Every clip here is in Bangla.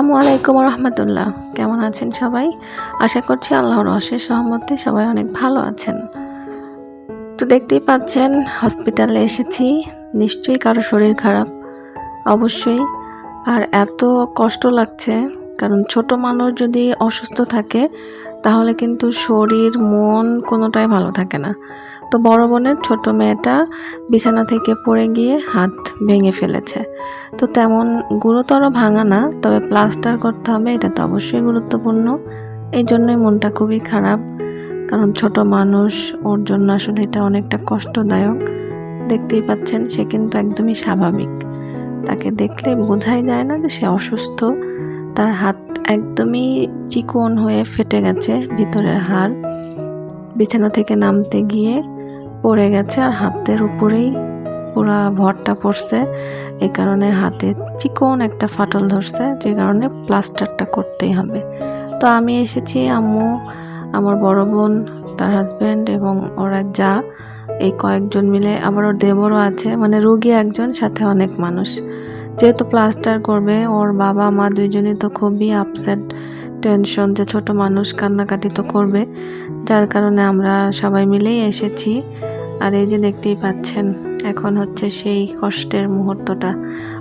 আসসালামু আলাইকুম রহমতুল্লাহ কেমন আছেন সবাই? আশা করছি আল্লাহর অশেষ সহমতে সবাই অনেক ভালো আছেন। তো দেখতেই পাচ্ছেন হসপিটালে এসেছি। নিশ্চয়ই কারও শরীর খারাপ। অবশ্যই। আর এত কষ্ট লাগছে, কারণ ছোট মানুষ যদি অসুস্থ থাকে, তাহলে কিন্তু শরীর, মন কোনোটাই ভালো থাকে না। তো বড় বোনের ছোট মেয়েটা বিছানা থেকে পড়ে গিয়ে হাত ভেঙে ফেলেছে। তো তেমন গুরুতর ভাঙা না, তবে প্লাস্টার করতে হবে এটা তো অবশ্যই গুরুত্বপূর্ণ। এই জন্যই মনটা খুবই খারাপ, কারণ ছোট মানুষ, ওর জন্য আসলে এটা অনেকটা কষ্টদায়ক। দেখতেই পাচ্ছেন, সে কিন্তু একদমই স্বাভাবিক। তাকে দেখলে বোঝাই যায় না যে সে অসুস্থ। তার হাত একদমই চিকন হয়ে ফেটে গেছে, ভিতরের হাড়। বিছানা থেকে নামতে গিয়ে পড়ে গেছে আর হাতের উপরেই। পুরা ভরটা পড়ছে। এই কারণে হাতে চিকন একটা ফাটল ধরছে, যে কারণে প্লাস্টারটা করতেই হবে। তো আমি এসেছি, আম্মু, আমার বড় বোন, তার হাজব্যান্ড এবং ওরা যা, এই কয়েকজন মিলে। আবার ওর দেবরও আছে মানে রুগী একজন, সাথে অনেক মানুষ। যেহেতু প্লাস্টার করবে, ওর বাবা মা দুইজনই তো খুবই আপসেট টেনশন যে ছোট মানুষ কান্নাকাটি তো করবে। যার কারণে আমরা সবাই মিলেই এসেছি। আর এই যে দেখতেই পাচ্ছেন এখন হচ্ছে সেই কষ্টের মুহূর্তটা।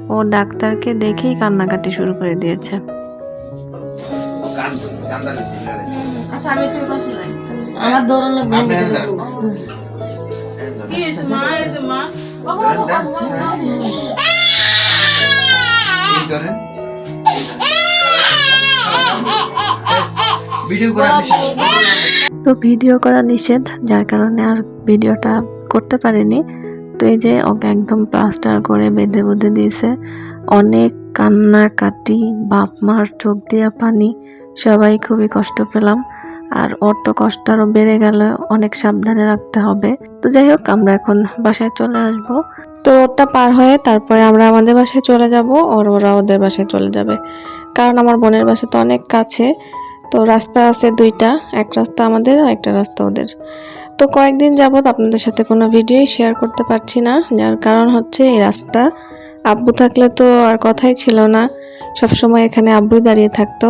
ও ডাক্তারকে দেখেই কান্নাকাটি শুরু করে দিয়েছে। আচ্ছা আমার। তো ভিডিও করা নিষেধ যার কারণে আর ভিডিওটা করতে পারিনি। তো এই যে ওকে একদম প্লাস্টার করে বেঁধে বুঁধে দিয়েছে। অনেক কান্নাকাটি বাপ মার চোখ দিয়া পানি, সবাই খুবই কষ্ট পেলাম। আর ওর তো কষ্ট আরও বেড়ে গেল, অনেক সাবধানে রাখতে হবে। তো যাই হোক, আমরা এখন বাসায় চলে আসব। তো রোডটা পার হয়ে তারপরে আমরা আমাদের বাসায় চলে যাব, আর ওরা ওদের বাসায় চলে যাবে। কারণ আমার বোনের বাসা তো অনেক কাছে। তো রাস্তা আছে দুইটা, এক রাস্তা আমাদের আর একটা রাস্তা ওদের। তো কয়েকদিন যাবত আপনাদের সাথে কোনো ভিডিওই শেয়ার করতে পারছি না, যার কারণ হচ্ছে এই রাস্তা। আব্বু থাকলে তো আর কথাই ছিল না সব সময় এখানে আব্বুই দাঁড়িয়ে থাকতো।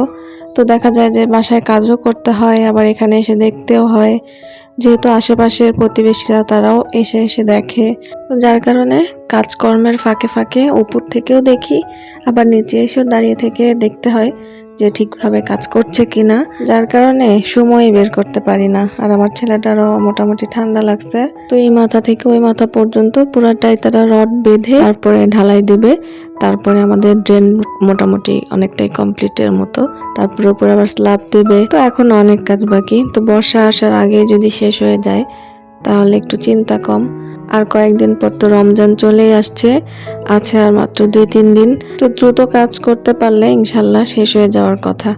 তো দেখা যায় যে বাসায় কাজও করতে হয়, আবার এখানে এসে দেখতেও হয়। যেহেতু আশেপাশের প্রতিবেশীরা তারাও এসে এসে দেখে। তো যার কারণে কাজকর্মের ফাঁকে ফাঁকে উপর থেকেও দেখি, আবার নিচে এসেও দাঁড়িয়ে থেকে দেখতে হয়। যে ঠিকভাবে কাজ করছে কিনা, যার কারণে সময় বের করতে পারি না। আর আমার ছেলেটারও মোটামুটি ঠান্ডা লাগছে। তো এই মাথা থেকে ওই মাথা পর্যন্ত পুরাটাই তারা রড বেঁধে তারপরে ঢালাই দিবে। তারপরে আমাদের ড্রেন মোটামুটি অনেকটাই কমপ্লিটের মতো। তারপরে উপরে আবার স্ল্যাব দেবে। তো এখন অনেক কাজ বাকি। তো বর্ষা আসার আগে যদি শেষ হয়ে যায়, তাহলে একটু চিন্তা কম। আর কয়েকদিন পর তো রমজান চলেই আসছে, আছে আর মাত্র দুই, তিন দিন। তো দ্রুত কাজ করতে পারলে ইনশাল্লাহ শেষ হয়ে যাওয়ার কথা।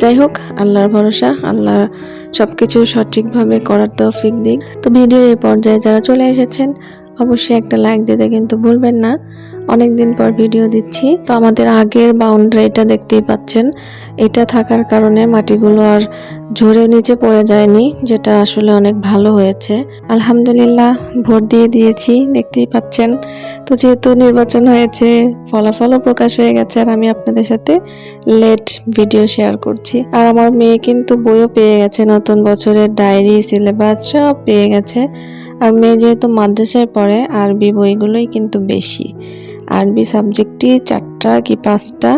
যাই হোক, আল্লাহর ভরসা, আল্লাহ সবকিছু সঠিকভাবে করার তৌফিক দিক। তো ভিডিওর এই পর্যায়ে যারা চলে এসেছেন, অবশ্যই একটা লাইক দিতে কিন্তু ভুলবেন না। অনেক দিন পর ভিডিও দিচ্ছি। তো আমাদের আগের বাউন্ডারিটা দেখতেই পাচ্ছেন। এটা থাকার কারণে মাটিগুলো আর ঝরে নিচে পড়ে যায়নি, যেটা আসলে অনেক ভালো হয়েছে। আলহামদুলিল্লাহ, ভোট দিয়ে দিয়েছি, দেখতেই পাচ্ছেন। তো যেহেতু নির্বাচন হয়েছে, ফলাফলও প্রকাশ হয়ে গেছে আর আমি আপনাদের সাথে লেট ভিডিও শেয়ার করছি। আর আমার মেয়ে কিন্তু বইও পেয়ে গেছে, নতুন বছরের ডায়েরি সিলেবাস সব পেয়ে গেছে। আর মেয়ে যেহেতু মাদ্রাসায় পড়ে, আরবি বইগুলোই কিন্তু বেশি। আরবি সাবজেক্টই চারটা কি পাঁচটা?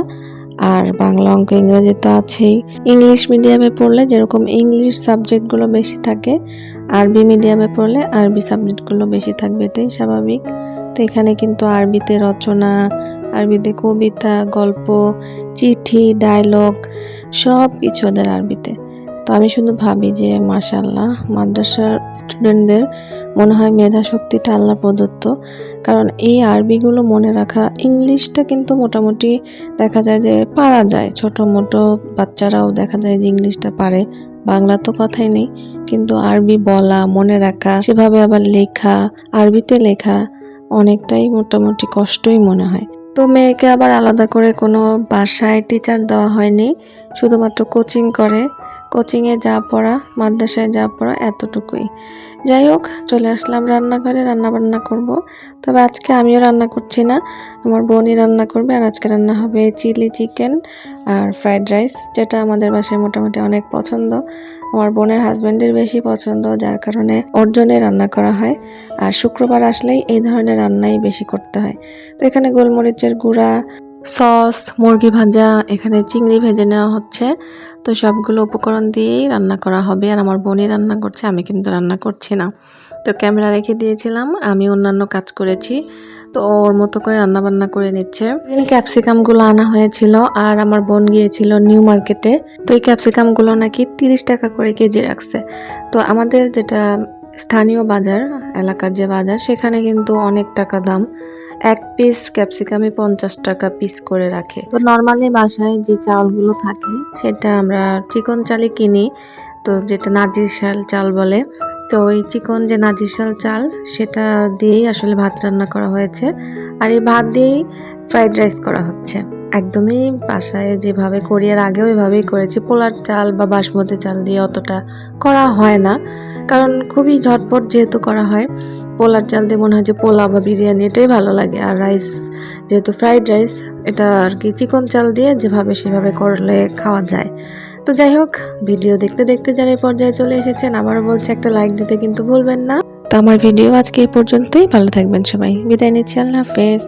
আর বাংলা অঙ্ক ইংরেজি তো আছেই। ইংলিশ মিডিয়ামে পড়লে যেরকম ইংলিশ সাবজেক্টগুলো বেশি থাকে, আরবি মিডিয়ামে পড়লে আরবি সাবজেক্টগুলো বেশি থাকবে, এটাই স্বাভাবিক। তো এখানে কিন্তু আরবিতে রচনা, আরবিতে কবিতা, গল্প, চিঠি ডায়লগ সব কিছু ওদের আরবিতে। তো আমি শুধু ভাবি যে মাশাল্লাহ মাদ্রাসার স্টুডেন্টদের মনে হয় মেধা শক্তিটা আল্লাহ প্রদত্ত। কারণ এই আরবিগুলো মনে রাখা, ইংলিশটা কিন্তু মোটামুটি দেখা যায় যে পারা যায়। ছোট মোটো বাচ্চারাও দেখা যায় যে ইংলিশটা পারে। বাংলা তো কথাই নেই। কিন্তু আরবি বলা, মনে রাখা, সেভাবে আবার লেখা, আরবিতে লেখা অনেকটাই মোটামুটি কষ্টই মনে হয়। তো মেয়েকে আবার আলাদা করে কোনো বাসায় টিচার দেওয়া হয়নি। শুধুমাত্র কোচিং করে। কোচিংয়ে যা পড়া, মাদ্রাসায় যা পড়া, এতটুকুই। যাই হোক, চলে আসলাম রান্নাঘরে রান্না বান্না করব। তবে আজকে আমিও রান্না করছি না, আমার বোনই রান্না করবে, আর আজকে রান্না হবে চিলি চিকেন আর ফ্রাইড রাইস, যেটা আমাদের বাসায় মোটামুটি অনেক পছন্দ। আমার বোনের হাজব্যান্ডের বেশি পছন্দ, যার কারণে ওর জন্যই রান্না করা হয়। আর শুক্রবার আসলেই এই ধরনের রান্নাই বেশি করতে হয়। তো এখানে গোলমরিচের গুঁড়া সস মুরগি ভাজা, এখানে চিংড়ি ভেজে নেওয়া হচ্ছে। তো সবগুলো উপকরণ দিয়েই রান্না করা হবে। আর আমার বোনই রান্না করছে, আমি কিন্তু রান্না করছি না। তো ক্যামেরা রেখে দিয়েছিলাম, আমি অন্যান্য কাজ করেছি। তো ওর মতো করে রান্না বান্না করে নিচ্ছে। ক্যাপসিকামগুলো আনা হয়েছিল, আর আমার বোন গিয়েছিল নিউ মার্কেটে। তো এই ক্যাপসিকামগুলো নাকি তিরিশ টাকা করে কেজি রাখছে। তো আমাদের যেটা স্থানীয় বাজার, এলাকার যে বাজার, সেখানে কিন্তু অনেক টাকা দাম। এক পিস ক্যাপসিকামে পঞ্চাশ টাকা পিস করে রাখে। তো নর্মালি বাসায় যে চালগুলো থাকে সেটা আমরা চিকন চালে কিনি তো যেটা নাজির শাল চাল বলে। তো ওই চিকন যে নাজির শাল চাল সেটা দিয়েই আসলে ভাত রান্না করা হয়েছে। আর এই ভাত দিয়েই ফ্রাইড রাইস করা হচ্ছে। একদমই বাসায় যেভাবে করি আর আগেও এভাবেই করেছি। পোলার চাল বা বাসমতি চাল দিয়ে অতটা করা হয় না, কারণ খুবই ঝটপট যেহেতু করা হয়। পোলার চাল দিয়ে মনে হয় যে পোলাও বা বিরিয়ানি এটাই ভালো লাগে, আর রাইস, যেহেতু ফ্রাইড রাইস, এটা আর কি চিকন চাল দিয়ে যেভাবে সেভাবে করলে খাওয়া যায়। তো যাই হোক, ভিডিও দেখতে দেখতে যারা এই পর্যায়ে চলে এসেছেন আবারও বলছে একটা লাইক দিতে, কিন্তু ভুলবেন না। তো আমার ভিডিও আজকে এই পর্যন্তই, ভালো থাকবেন সবাই। বিদায় নিচ্ছি, আল্লাহ হাফেজ।